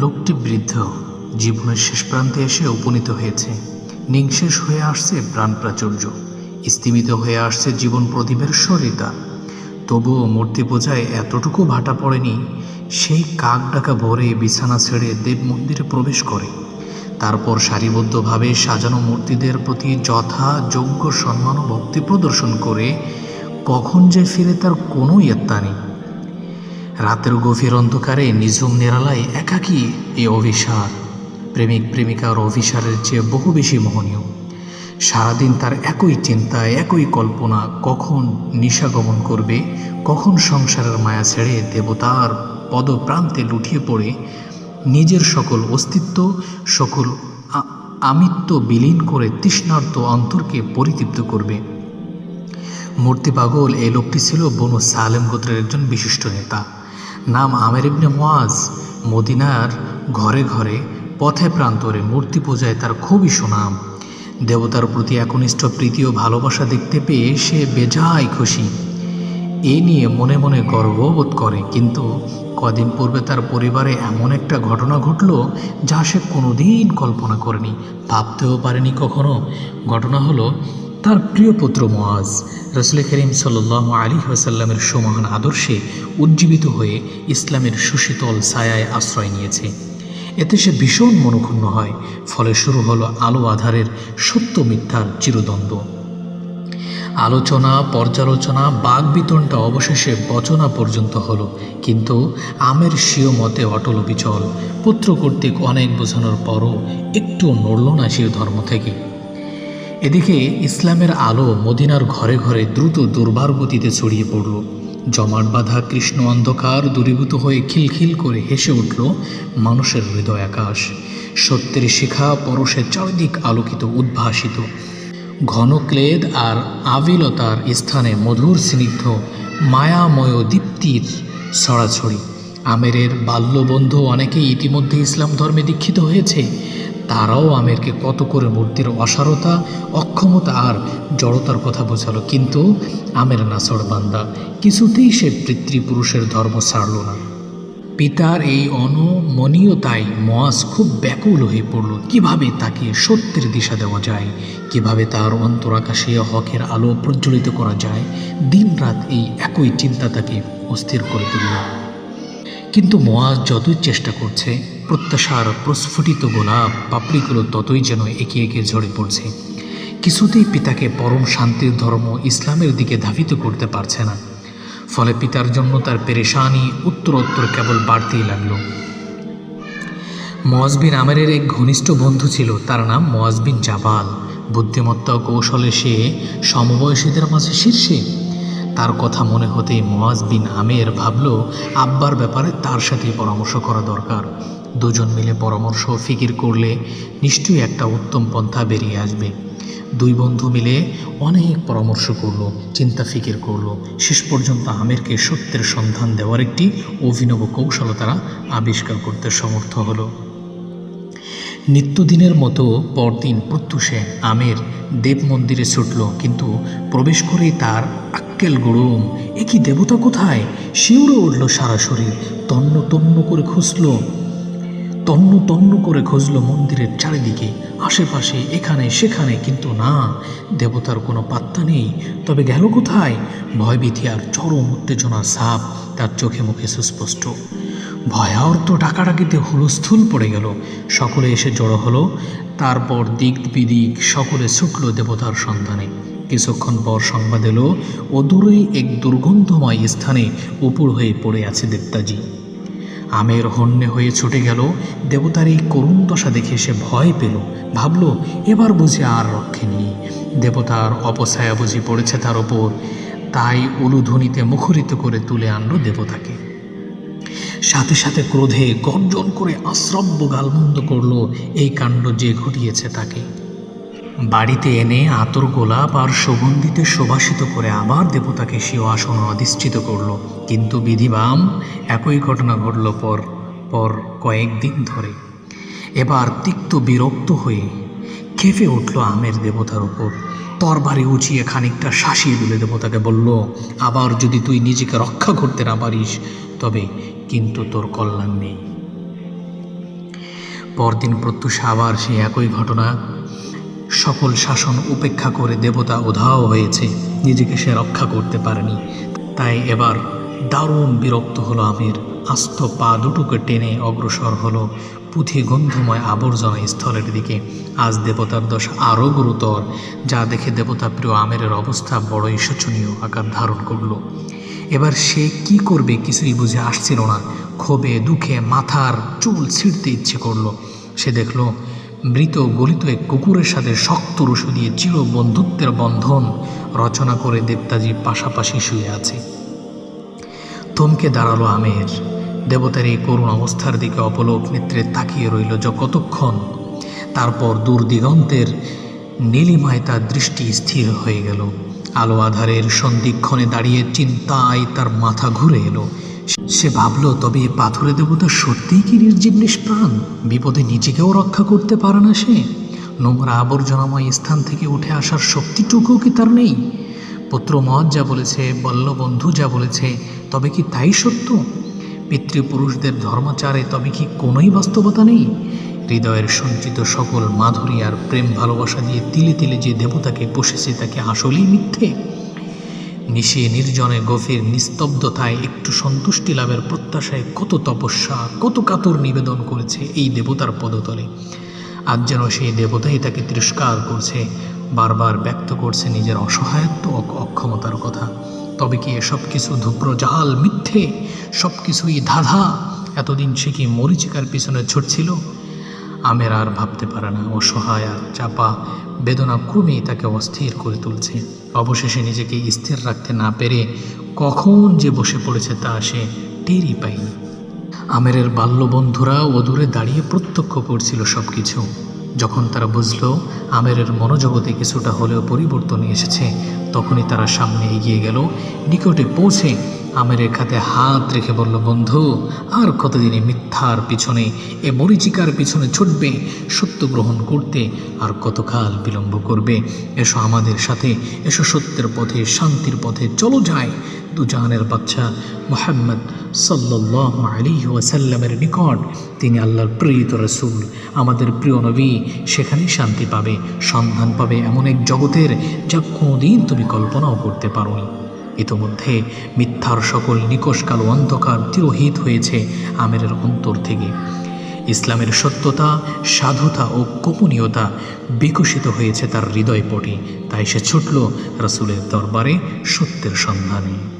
লোকটি বৃদ্ধ, জীবনের শেষ প্রান্তে এসে উপনীত হয়েছে। নিঃশেষ হয়ে আসছে প্রাণ প্রাচুর্য স্তিমিত হয়ে আসছে জীবন প্রদীপের সরিতা। তবুও মূর্তি পূজায় এতটুকু ভাটা পড়েনি, সেই কাক ডাকা ভোরে বিছানা ছেড়ে দেব মন্দিরে প্রবেশ করে। তারপর সারিবদ্ধভাবে সাজানো মূর্তিদের প্রতি যথাযোগ্য সম্মান ও ভক্তি প্রদর্শন করে কখন যে ফিরে তার কোনো ইয়ত্তা নেই। রাতের গভীর অন্ধকারে নিঝুম নিরালায় একাকী এই অভিসার। প্রেমিক প্রেমিকার অভিসারের চেয়ে বহু বেশি মোহনীয়। সারাদিন তার একই চিন্তা একই কল্পনা, কখন নিশাগমন করবে, কখন সংসারের মায়া ছেড়ে দেবতার পদপ্রান্তে লুটিয়ে পড়ে, নিজের সকল অস্তিত্ব, সকল আমিত্ব বিলীন করে তৃষ্ণার্ত অন্তরকে পরিতৃপ্ত করবে। মূর্তি পাগল এই লোকটি ছিল বনু সালেম গোত্রের একজন বিশিষ্ট নেতা। নাম আমের ইবনে মোয়াজ মদিনার ঘরে ঘরে, পথে প্রান্তরে মূর্তি পূজায় তার খুবই সুনাম। দেবতার প্রতি একনিষ্ঠ প্রীতি ও ভালোবাসা দেখতে পেয়ে সে বেজায় খুশি। এ নিয়ে মনে মনে গর্ববোধ করে, কিন্তু কদিন পূর্বে তার পরিবারে এমন একটা ঘটনা ঘটল যা সে কোনোদিন কল্পনা করেনি, ভাবতেও পারেনি কখনো। ঘটনা হলো তার প্রিয় পুত্র মোয়াজ রসুল করিম সাল আলী হাসাল্লামের সমান আদর্শে উজ্জীবিত হয়ে ইসলামের সুশীতল ছায়ায় আশ্রয় নিয়েছে। এতে সে ভীষণ মনোক্ষুণ্ণ হয়, ফলে শুরু হলো আলো আধারের সত্য মিথ্যার চিরদ্বন্দ্ব আলোচনা, পর্যালোচনা, বাক বিতনটা অবশেষে বচনা পর্যন্ত হলো, কিন্তু আমের স্বীয় মতে অটল বিচল। পুত্র কর্তৃক অনেক বোঝানোর পরও একটু নড়ল না স্বীয় ধর্ম থেকে। এদিকে ইসলামের আলো মদিনার ঘরে ঘরে দ্রুত দুর্বার গতিতে ছড়িয়ে পড়ল। জমাট বাঁধা কৃষ্ণ অন্ধকার দূরীভূত হয়ে খিলখিল করে হেসে উঠল মানুষের হৃদয় আকাশ। সত্যের শিখা পরশের চারিদিক আলোকিত, উদ্ভাসিত। ঘন ক্লেদ আর আবিলতার স্থানে মধুর স্নিগ্ধ, মায়াময় দীপ্তির ছড়াছড়ি। আমেরের বাল্যবন্ধু অনেকেই ইতিমধ্যে ইসলাম ধর্মে দীক্ষিত হয়েছে। তারাও আমেরকে কত করে মূর্তির অসারতা, অক্ষমতা আর জড়তার কথা বোঝালো, কিন্তু আমের নাসর বান্দা কিছুতেই সে পিতৃপুরুষের ধর্ম ছাড়ল না। পিতার এই অনমনীয়তায় মহাজ খুব ব্যাকুল হয়ে পড়ল, কীভাবে তাকে সত্যের দিশা দেওয়া যায়, কীভাবে তার অন্তরাকাশে হকের আলো প্রজ্বলিত করা যায়, দিনরাত এই একই চিন্তা তাকে অস্থির করে তুলল। কিন্তু মোয়াজ যতই চেষ্টা করছে, প্রত্যাশার প্রস্ফুটিত গোলাপ পাপড়িগুলো ততই যেন একে একে ঝরে পড়ছে। কিছুতেই পিতাকে পরম শান্তির ধর্ম ইসলামের দিকে ধাবিত করতে পারছে না। ফলে পিতার জন্য তার পেরেশানি, উত্তরোত্তর কেবল বাড়তেই লাগল। মোয়াজবিন আমেরের এক ঘনিষ্ঠ বন্ধু ছিল, তার নাম মোয়াজবিন জাবাল। বুদ্ধিমত্তা কৌশলে সে সমবয়সীদের মাঝে শীর্ষে। তার কথা মনে হতেই মোয়াজ বিন আমের ভাবল, আব্বার ব্যাপারে তার সাথেই পরামর্শ করা দরকার। দুজন মিলে পরামর্শ ফিকির করলে নিশ্চয়ই একটা উত্তম পন্থা বেরিয়ে আসবে। দুই বন্ধু মিলে অনেক পরামর্শ করল, চিন্তা ফিকির করল। শেষ পর্যন্ত আমেরকে সত্যের সন্ধান দেওয়ার একটি অভিনব কৌশল তারা আবিষ্কার করতে সমর্থ হলো। নিত্যদিনের মতো পরদিন প্রত্যুষে আমের দেব মন্দিরে ছুটল, কিন্তু প্রবেশ করেই তার আক্কেল গরম, এ কি দেবতা কোথায়? শিউরে উঠল সারা শরীর, তন্ন তন্ন করে খুঁজল। তন্ন তন্ন করে খুঁজল মন্দিরের চারিদিকে, আশেপাশে, এখানে, সেখানে, কিন্তু না, দেবতার কোনো পাত্তা নেই। তবে গেল কোথায়? ভয়ভীতি আর চরম উত্তেজনা সাপ তার চোখে মুখে সুস্পষ্ট। ভয়ার্ত ডাকাডাকিতে হুলস্থুল পড়ে গেল। সকলে এসে জড়ো হলো। তারপর দিক বিদিক সকলে ছুটল দেবতার সন্ধানে। কিছুক্ষণ পর সংবাদ এলো, অদূরেই এক দুর্গন্ধময় স্থানে উপর হয়ে পড়ে আছে দেবতাজি। আমের হন্যে হয়ে ছুটে গেল। দেবতার এই করুণ দশা দেখে সে ভয় পেল। ভাবল, এবার বুঝি আর রক্ষে নেই। দেবতার অপছায়া বুঝি পড়েছে তার ওপর। তাই উলুধ্বনিতে মুখরিত করে তুলে আনলো দেবতাকে। সাথে সাথে ক্রোধে গর্জন করে আশ্রব্য গালমন্দ করল এই কাণ্ড যে ঘটিয়েছে তাকে। বাড়িতে এনে আতর গোলাপ আর সুগন্ধিতে সুবাসিত করে আবার দেবতাকে সিও আসন অধিষ্ঠিত করল। কিন্তু বিধিবাম একই ঘটনা ঘটল পর পর কয়েকদিন ধরে। এবার তিক্ত বিরক্ত হয়ে খেপে উঠল আমের দেবতার উপর। তরবারি উঁচিয়ে খানিকটা শাসিয়ে দিলে দেবতাকে বলল, আবার যদি তুই নিজেকে রক্ষা করতে না পারিস, তবে কিন্তু তোর কল্যাণ নেই। পরদিন প্রত্যুষে আবার সেই একই ঘটনা। সকল শাসন উপেক্ষা করে দেবতা উধাও হয়েছে, নিজেকে সে রক্ষা করতে পারেনি। তাই এবার দারুণ বিরক্ত হলো আমির। আস্ত পা দুটোকে টেনে অগ্রসর হলো পুঁথি গন্ধময় আবর্জনা স্থলের দিকে। আজ দেবতার দোষ আরও গুরুতর, যা দেখে দেবতা প্রিয় আমেরের অবস্থা বড়ই শোচনীয় আকার ধারণ করল। এবার সে কি করবে কিছুই বুঝে আসছিল না। ক্ষোভে, দুঃখে মাথার চুল ছিঁড়তে ইচ্ছে করল। সে দেখল, মৃত গলিত এক কুকুরের সাথে শক্ত রসু দিয়ে চির বন্ধুত্বের বন্ধন রচনা করে দেবতাজি পাশাপাশি শুয়ে আছে। থমকে দাঁড়াল আমের। দেবতার এই করুণ অবস্থার দিকে অপলোক নেত্রে তাকিয়ে রইল য কতক্ষণ। তারপর দূর দিগন্তের নীলিমায় তার দৃষ্টি স্থির হয়ে গেল। আলো আধারের সন্ধিক্ষণে দাঁড়িয়ে চিন্তায় তার মাথা ঘুরে এলো। সে ভাবলো, তবে এ পাথরে দেবতা সত্যিই কি নির্জীব নিষ্প্রাণ? বিপদে নিজেকেও রক্ষা করতে পারে না সে। নোংরা আবর্জনাময় স্থান থেকে উঠে আসার শক্তিটুকুও কি তার নেই? পুত্র মহৎ যা বলেছে, বল্লবন্ধু যা বলেছে, তবে কি তাই সত্য? পিতৃপুরুষদের ধর্মাচারে তবে কি কোনোই বাস্তবতা নেই? হৃদয়ের সঞ্চিত সকল মাধুরী আর প্রেম ভালোবাসা দিয়ে তিলে তিলে যে দেবতাকে বসেছে তাকে আসলেই মিথ্যে। নিশে নির্জনে গভীর নিস্তব্ধতায় একটু সন্তুষ্টি লাভের প্রত্যাশায় কত তপস্যা, কত কাতর নিবেদন করেছে এই দেবতার পদতলে। আজ যেন সেই দেবতাই তাকে তিরস্কার করছে, বারবার ব্যক্ত করছে নিজের অসহায়ত্ব অক্ষমতার কথা। তবে কি এসব কিছু ধূপ্র জাল মিথ্যে? সব কিছুই ধাঁধা? এতদিন সে কি মরিচিকার পিছনে ছুটছিল? আমের আর ভাবতে পারে না। অসহায় আর চাপা। বেদনা ক্রমেই তাকে অস্থির করে তুলছে। অবশেষে নিজেকে স্থির রাখতে না পেরে কখন যে বসে পড়েছে তা সে টেরই পায়নি। আমেরের বাল্য বন্ধুরা অদূরে দাঁড়িয়ে প্রত্যক্ষ করছিল সব কিছু যখন তারা বুঝল আমেরের মনোজগতে কিছুটা হলেও পরিবর্তন এসেছে, তখনই তারা সামনে এগিয়ে গেল, নিকটে পৌঁছে আমেরের খাতে হাত রেখে বলল, বন্ধু, আর কতদিনে মিথ্যার পিছনে, এ মরিচিকার পিছনে ছুটবে, সত্য গ্রহণ করতে আর কতকাল বিলম্ব করবে? এসো আমাদের সাথে, এসো সত্যের পথে, শান্তির পথে, চলো যায় দুজাহানের বাচ্চা মোহাম্মদ সাল্লাহ আলী ওয়াসাল্লামের নিকট তিনি আল্লাহর প্রিয়ত রসুল, আমাদের প্রিয় নবী সেখানেই শান্তি পাবে, সন্ধান পাবে এমন এক জগতের যা কোনোদিন তুমি কল্পনাও করতে পারোনি ইতোমধ্যে মিথ্যার সকল নিকশকাল অন্ধকার তিরোহিত হয়েছে আমেরের অন্তর থেকে। ইসলামের সত্যতা, সাধুতা ও গোপনীয়তা বিকশিত হয়েছে তার হৃদয়পটে তাই সে ছুটল রাসুলের দরবারে সত্যের সন্ধানে।